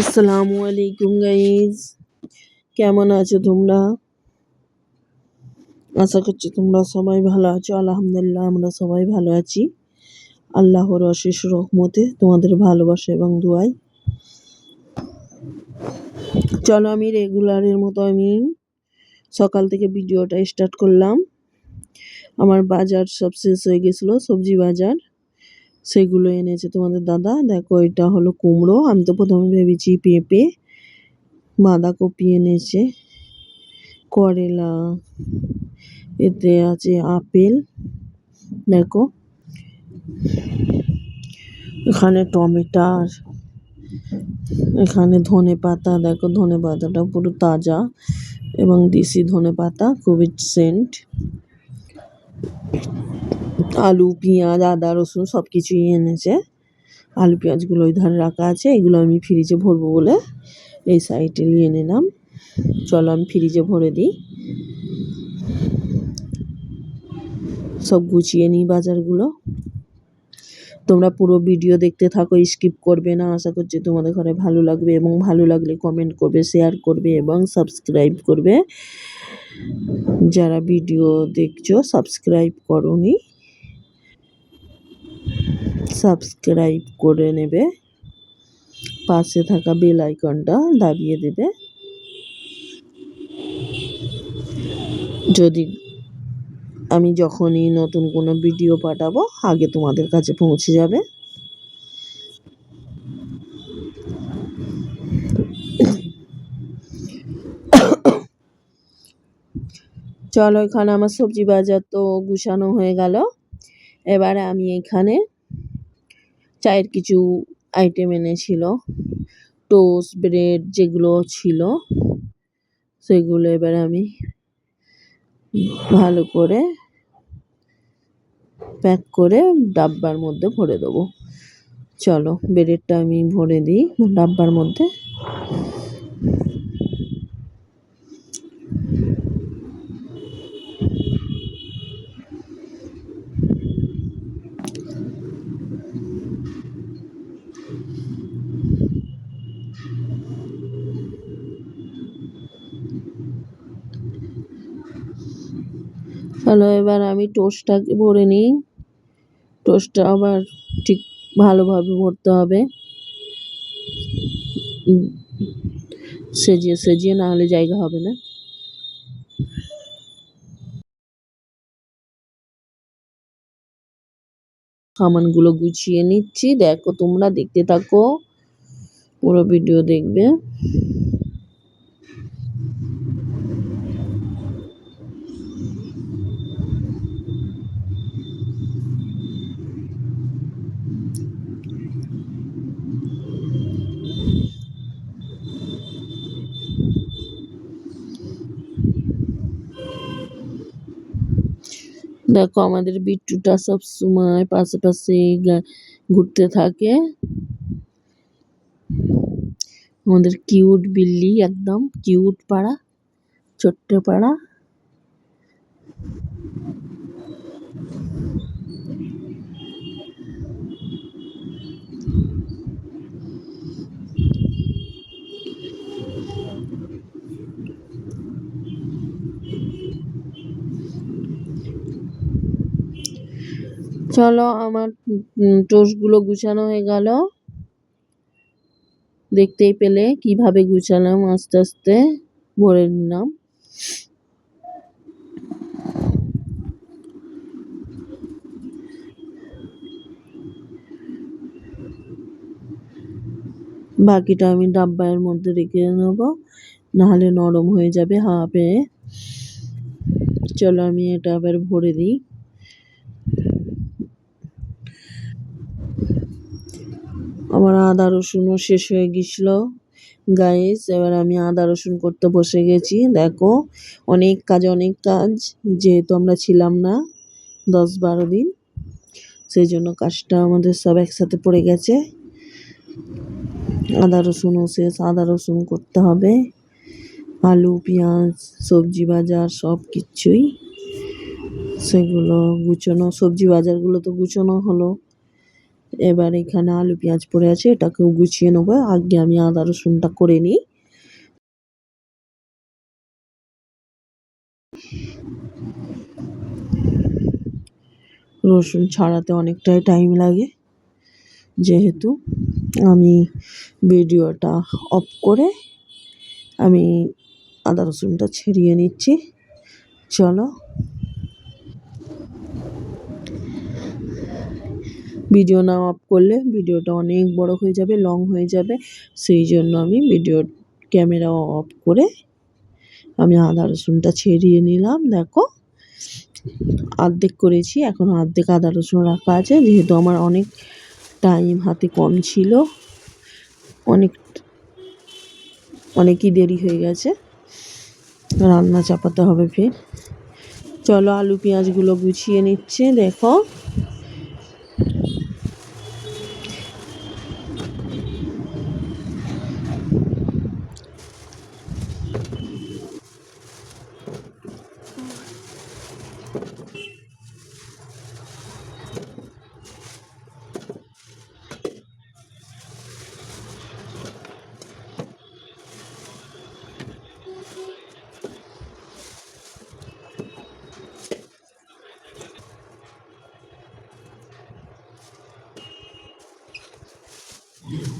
আসসালামু আলাইকুম গাইজ কেমন আছো তোমরা? আশা করছি তোমরা সবাই ভালো আছো। আলহামদুলিল্লাহ, আমরা সবাই ভালো আছি। আল্লাহর অশেষ রহমতে তোমাদের ভালোবাসা এবং দোয়াই চলো আমি রেগুলারের মতো আমি সকাল থেকে ভিডিওটা স্টার্ট করলাম। আমার বাজার সব শেষ হয়ে গেছিল, সবজি বাজার। সেগুলো এনেছে তোমাদের দাদা। দেখো, এটা হলো কুমড়ো। আমি তো প্রথমে ভেবেছি পেঁপে, বাঁধাকপি এনেছে, করেলা, এতে আছে আপেল। দেখো, এখানে টমেটার এখানে ধনে পাতা। দেখো, ধনে পাতাটা পুরো তাজা এবং দেশি ধনে পাতা, খুবই সেন্ট। আলু, পেঁয়াজ, আদা, রসুন সব কিছুই এনেছে। আলু পেঁয়াজগুলো ওই ধারে রাখা আছে, এগুলো আমি ফ্রিজে ভরবো বলে এই সাইডে নিয়ে নিলাম। চলো আমি ফ্রিজে ভরে দিই। সব গুছিয়ে নিই বাজারগুলো। তোমরা পুরো ভিডিও দেখতে থাকো স্কিপ করবে না। আশা করছি তোমাদের ঘরে ভালো লাগবে এবং ভালো লাগলে কমেন্ট করবে শেয়ার করবে এবং সাবস্ক্রাইব করবে। যারা ভিডিও দেখছ সাবস্ক্রাইব করনি সাবস্ক্রাইব করে নেবে। পাশে থাকা বেল আইকনটা দাবিয়ে দেবে। যদি আমি যখনই নতুন কোনো ভিডিও পাঠাবো, আগে তোমাদের কাছে পৌঁছে যাবে। চলো এখানে আমার সবজি বাজার তো গুছানো হয়ে গেল। এবারে আমি এখানে চায়ের কিছু আইটেম এনেছিল। টোস্ট ব্রেড যেগুলো ছিল, সেগুলো এবার আমি ভালো করে প্যাক করে ডাব্বার মধ্যে ভরে দেবো। চলো ব্রেডটা আমি ভরে দিই, ডাব্বার মধ্যে। চলো এবার আমি টোস্টটাকে ভরে নিই। টোস্টটা আবার ঠিক ভালোভাবে ভরতে হবে। সেজিয়ে সেজিয়ে না হলে জায়গা হবে না। সামানগুলো গুছিয়ে নিচ্ছি। দেখো তোমরা দেখতে থাকো। পুরো ভিডিও দেখবে। দেখো আমাদের বিট্টুটা সব সময় পাশে পাশে ঘুরতে থাকে। আমাদের কিউট বিল্লি, একদম কিউট পাড়া, ছোট্ট পাড়া। চলো আমার টোস্টগুলো গুছানো হয়ে গেল। দেখতেই পেলে কীভাবে গুছালাম আস্তে আস্তে, ভরে নিলাম। বাকিটা আমি ডাব্বায়ের মধ্যে রেখে নেব, নাহলে নরম হয়ে যাবে পেয়ে চলো আমি এটা আবার ভরে দিই। আমার আদা রসুনও শেষ হয়ে গেছিল গাইস এবার আমি আদা রসুন করতে বসে গেছি। দেখো, অনেক কাজ অনেক কাজ। যেহেতু আমরা ছিলাম না দশ বারো দিন, সেই জন্য কাজটা আমাদের সব একসাথে পড়ে গেছে। আদা রসুনও শেষ, আদা রসুন করতে হবে। আলু, পেঁয়াজ, সবজি বাজার, সব কিছুই। সেগুলো গুছোনো, সবজি বাজারগুলো তো গুছোনো হলো। এবার এখানে আলু, পেঁয়াজ পড়ে আছে, এটাকেও গুছিয়ে নেব। আগে আমি আদা রসুনটা করে নিই। রসুন ছাড়াতে অনেকটাই টাইম লাগে। যেহেতু আমি ভিডিওটা অফ করে আমি আদা রসুনটা ছেড়িয়ে নিচ্ছি। চলো ভিডিও না অফ করলে ভিডিওটা অনেক বড় হয়ে যাবে লং হয়ে যাবে। সেই জন্য আমি ভিডিও ক্যামেরা অফ করে আমি আদা রসুনটা ছেড়িয়ে নিলাম। দেখো, অর্ধেক করেছি, এখন অর্ধেক আদা রসুন রাখা আছে। যেহেতু আমার অনেক টাইম হাতে কম ছিল, অনেক, অনেকই দেরি হয়ে গেছে। রান্না চাপাতে হবে ফের। চলো আলু পেঁয়াজগুলো গুছিয়ে নিচ্ছে, দেখো।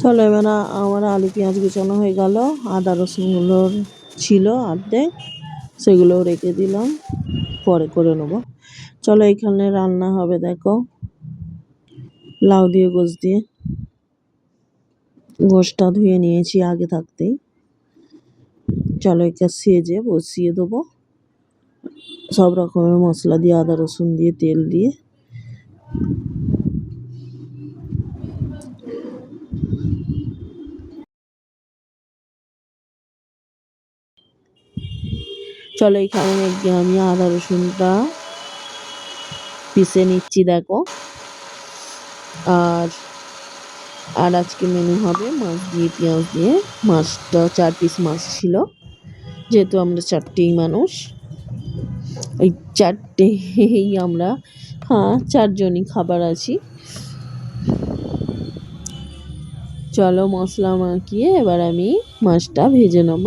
চলো এবার আমার আলু, পেঁয়াজ গুছানো হয়ে গেল। আদা রসুনগুলোর ছিল অর্ধেক, সেগুলো রেখে দিলাম। পরে করে নেব। চলো এখানে রান্না হবে, দেখো। লাউ দিয়ে গোস দিয়ে। গোসটা ধুয়ে নিয়েছি আগে থাকতেই। চলো এটা সেজে বসিয়ে দেবো। সব রকমের মশলা দিয়ে, আদা, রসুন দিয়ে, তেল দিয়ে। চলো এখানে আমি আদা রসুনটা পিষে নিচ্ছি, দেখো। আর আর আজকে মেনু হবে মাছ দিয়ে, পেঁয়াজ দিয়ে। মাছটা চার পিস মাছ ছিল, যেহেতু আমরা চারটেই মানুষ। এই চারটেই আমরা হ্যাঁ চারজনই খাবার আছি। চলো মশলা মাখিয়ে এবার আমি মাছটা ভেজে নেব।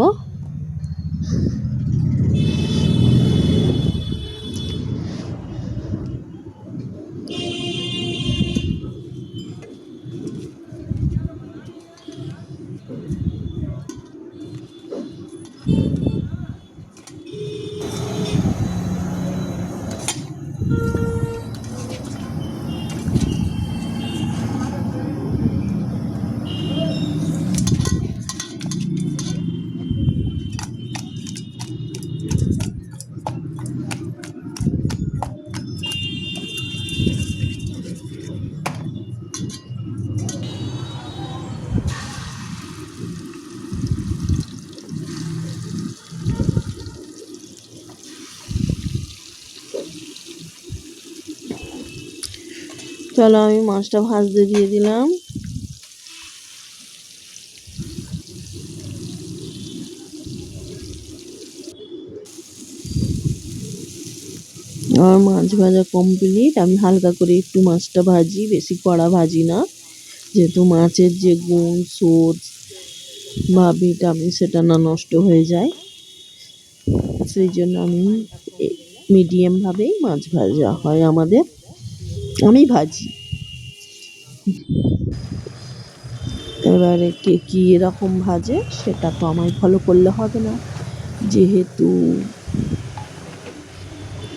চলো আমি মাছটা ভাজতে দিয়ে দিলাম। আমার মাছ ভাজা কমপ্লিট আমি হালকা করে একটু মাছটা ভাজি, বেশি কড়া ভাজি না। যেহেতু মাছের যে গুণ সোদ বা ভিটামিন সেটা না নষ্ট হয়ে যায়। সেই জন্য আমি মিডিয়ামভাবেই মাছ ভাজা হয় আমাদের। আমি ভাজি। এবারে কে কী এরকম ভাজে, সেটা তো আমায় ফলো করলে হবে না। যেহেতু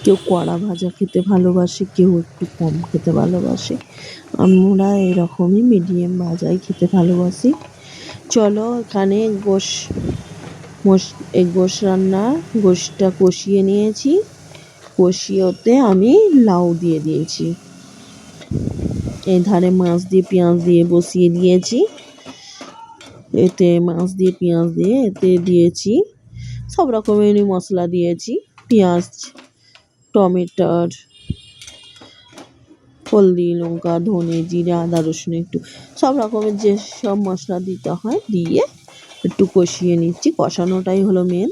কেউ কড়া ভাজা খেতে ভালোবাসে, কেউ একটু কম খেতে ভালোবাসে, আমরা এরকমই মিডিয়াম ভাজাই খেতে ভালোবাসি। চলো এখানে গোশ মোষ এই গোশ রান্না, গোশটা কষিয়ে নিয়েছি। কষিয়ে ওতে আমি লাউ দিয়ে দিয়েছি। এই ধারে মাছ দিয়ে পেঁয়াজ দিয়ে বসিয়ে দিয়েছি। এতে মাছ দিয়ে পেঁয়াজ দিয়ে এতে দিয়েছি। সব রকমেরই মশলা দিয়েছি। পেঁয়াজ, টমেটোর, হলদি, লঙ্কা, ধনে, জিরে, আদা, রসুন একটু সব রকমের যে সব মশলা দিতে হয় দিয়ে একটু কষিয়ে নিচ্ছি। কষানোটাই হলো মেন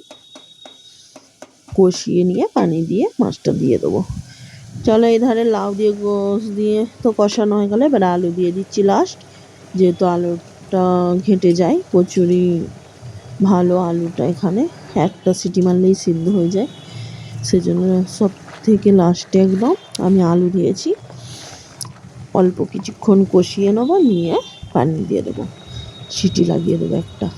কষিয়ে নিয়ে পানি দিয়ে মাছটা দিয়ে দেবো। চলো এই ধারে লাউ দিয়ে গোস দিয়ে তো কষানো হয়ে গেলে। এবার আলু দিয়ে দিচ্ছি লাস্ট যেহেতু আলুটা ঘেঁটে যায়, কচুরি ভালো আলুটা এখানে। একটা সিটি মারলেই সিদ্ধ হয়ে যায়। সেজন্য সব থেকে লাস্টে একদম আমি আলু দিয়েছি। অল্প কিছুক্ষণ কষিয়ে নেব, নিয়ে পানি দিয়ে দেবো। সিটি লাগিয়ে দেবো একটা।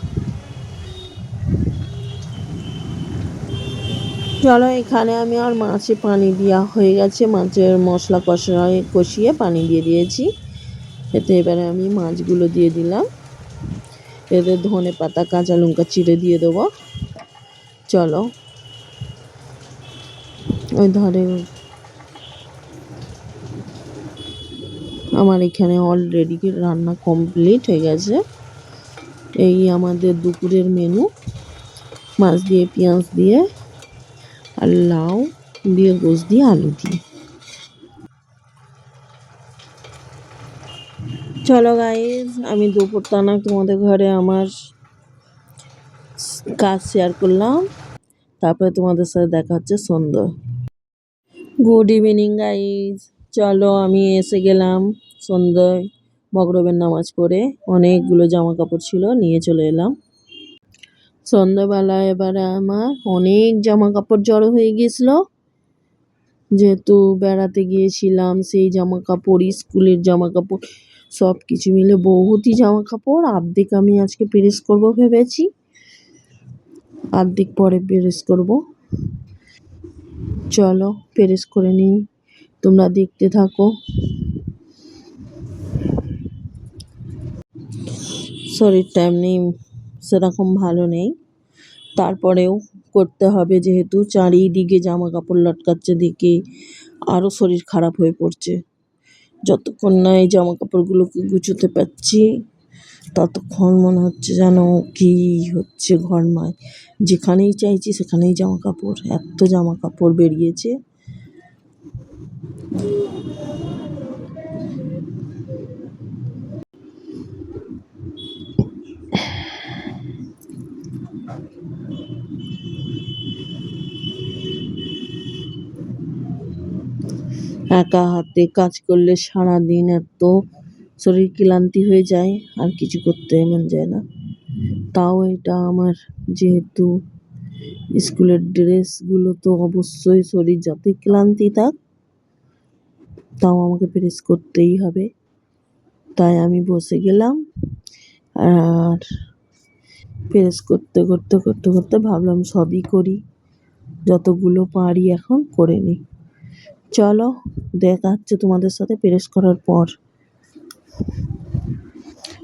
চলো, এখানে আমি আর মাছে পানি দেওয়া হয়ে গেছে। মাছের মশলা কষায় কষিয়ে পানি দিয়ে দিয়েছি। এতে এবারে আমি মাছগুলো দিয়ে দিলাম। এতে ধনে পাতা, কাঁচা লঙ্কা চিড়ে দিয়ে দেবো। চলো, ওই ধারে আমার এখানে অলরেডি রান্না কমপ্লিট হয়ে গেছে। এই আমাদের দুপুরের মেনু মাছ দিয়ে, পেঁয়াজ দিয়ে আর লাউ দিয়ে গোস দিয়ে আলু দিয়ে চলো গাইজ আমি দুপুর টানা তোমাদের ঘরে আমার কাজ শেয়ার করলাম। তারপরে তোমাদের সাথে দেখা হচ্ছে সন্ধ্যা। গুড ইভিনিং গাইজ চলো আমি এসে গেলাম সন্ধ্যায় মগরবের নামাজ পড়ে। অনেকগুলো জামা কাপড় ছিল, নিয়ে চলে এলাম। সন্ধ্যাবেলা এবারে আমার অনেক জামা কাপড় জড়ো হয়ে গিয়েছিল। যেহেতু বেড়াতে গিয়েছিলাম, সেই জামা কাপড় স্কুলের জামা কাপড় সব কিছু মিলে বহুতই জামা কাপড় অর্ধেক আমি আজকে প্রেস করব ভেবেছি। অর্ধেক পরে প্রেস করব। চলো, প্রেস করে নিই। তোমরা দেখতে থাকো। শরীরটা এমনি সেরকম ভালো নেই। তারপরেও করতে হবে যেহেতু চারিদিকে জামা কাপড় লটকাচ্ছে দেখে আরও শরীর খারাপ হয়ে পড়ছে। যতক্ষণ না এই জামা কাপড়গুলোকে গুছোতে পারছি, ততক্ষণ মনে হচ্ছে যেন কি হচ্ছে ঘরমায়। যেখানেই চাইছি সেখানেই জামা কাপড় এত জামা কাপড় বেরিয়েছে। একা হাতে কাজ করলে সারাদিন এত শরীর ক্লান্তি হয়ে যায়, আর কিছু করতে মন যায় না। তাও এটা আমার যেহেতু স্কুলের ড্রেসগুলো তো অবশ্যই শরীর যতই ক্লান্তি থাক, তাও আমাকে প্রেস করতেই হবে। তাই আমি বসে গেলাম, আর প্রেস করতে করতে করতে করতে ভাবলাম সবই করি, যতগুলো পারি এখন করে নিই। চলো, দেখা হচ্ছে তোমাদের সাথে পেরেস করার পর।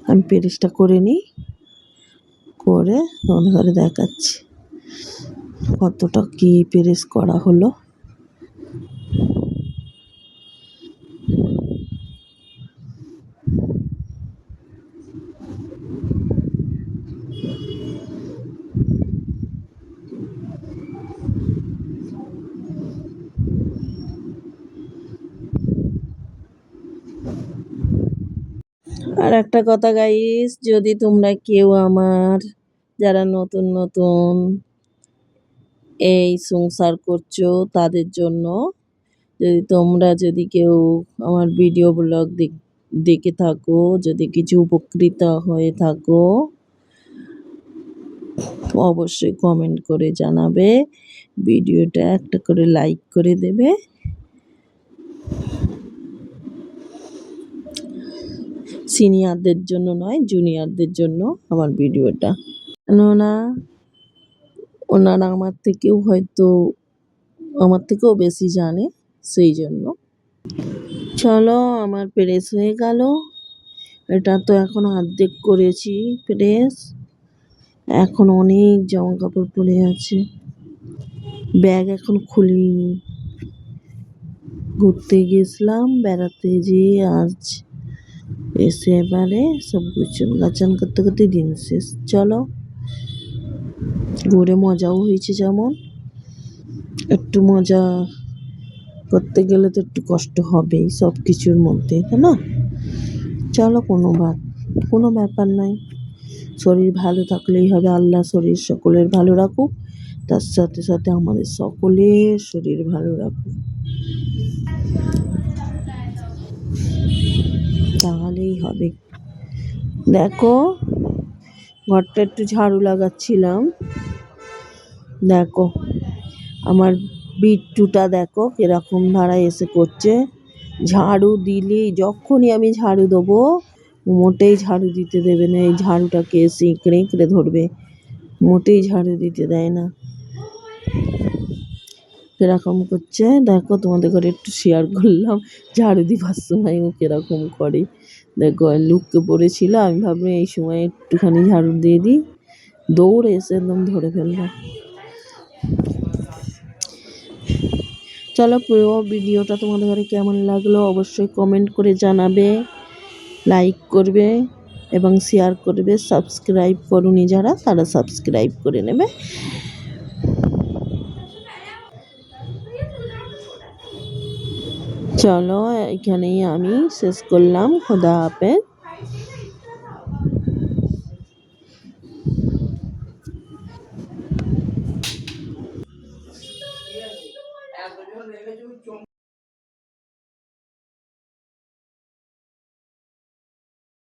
আমি পেরেসটা করে নিই, করে তোমাদের ঘরে দেখাচ্ছি কতটা কি পেরেস করা হলো। আর একটা কথা গাইস যদি তোমরা কেউ আমার, যারা নতুন নতুন এই সংসার করছ, তাদের জন্য যদি তোমরা যদি কেউ আমার ভিডিও ব্লগ দেখে থাকো, যদি কিছু উপকৃত হয়ে থাকো, অবশ্যই কমেন্ট করে জানাবে। ভিডিওটা একটা করে লাইক করে দেবে। সিনিয়রদের জন্য নয়, জুনিয়রদের জন্য আমার ভিডিওটা। কেননা, ওনারা আমার থেকেও হয়তো, আমার থেকেও বেশি জানে সেই জন্য। চলো, আমার প্রেস হয়ে গেল। এটা তো এখন অর্ধেক করেছি প্রেস। এখন অনেক জামা কাপড় পরে আছে। ব্যাগ এখন খুলিনি। ঘুরতে গেছিলাম, বেড়াতে যেয়ে আজ এসে এবারে সব গুছন গাছান করতে করতে দিন শেষ। চলো, ঘুরে মজাও হয়েছে যেমন। একটু মজা করতে গেলে তো একটু কষ্ট হবেই সব কিছুর মধ্যে, তাই না? চলো, কোনো বাদ, কোনো ব্যাপার নাই। শরীর ভালো থাকলেই হবে, আল্লাহ শরীর সকলের ভালো রাখুক। তার সাথে সাথে আমাদের সকলের শরীর ভালো রাখুক। তাহলেই হবে। দেখো, ঘরটা একটু ঝাড়ু লাগাচ্ছিলাম। দেখো, আমার বিট্টুটা দেখো কীরকম ধারায় এসে করছে। ঝাড়ু দিলেই, যখনই আমি ঝাড়ু দেবো, মোটেই ঝাড়ু দিতে দেবে না। এই ঝাড়ুটাকে এসে ইঁকড়ে ইঁকড়ে ধরবে, মোটেই ঝাড়ু দিতে দেয় না। কীরকম করছে? দেখো, তোমাদের ঘরে একটু শেয়ার করলাম। ঝাড়ু দিবার সময় ও কীরকম করে। লুককে পড়েছিল, আমি ভাবলাম এই সময় একটুখানি ঝাড়ু দিয়ে দিই। দৌড়ে এসে একদম ধরে ফেলল চলো, পুরো ভিডিওটা তোমাদের ঘরে কেমন লাগল অবশ্যই কমেন্ট করে জানাবে লাইক করবে এবং শেয়ার করবে সাবস্ক্রাইব করুনি যারা, তারা সাবস্ক্রাইব করে নেবে। চলো এখানেই আমি শেষ করলাম। খোদা হাফেজ।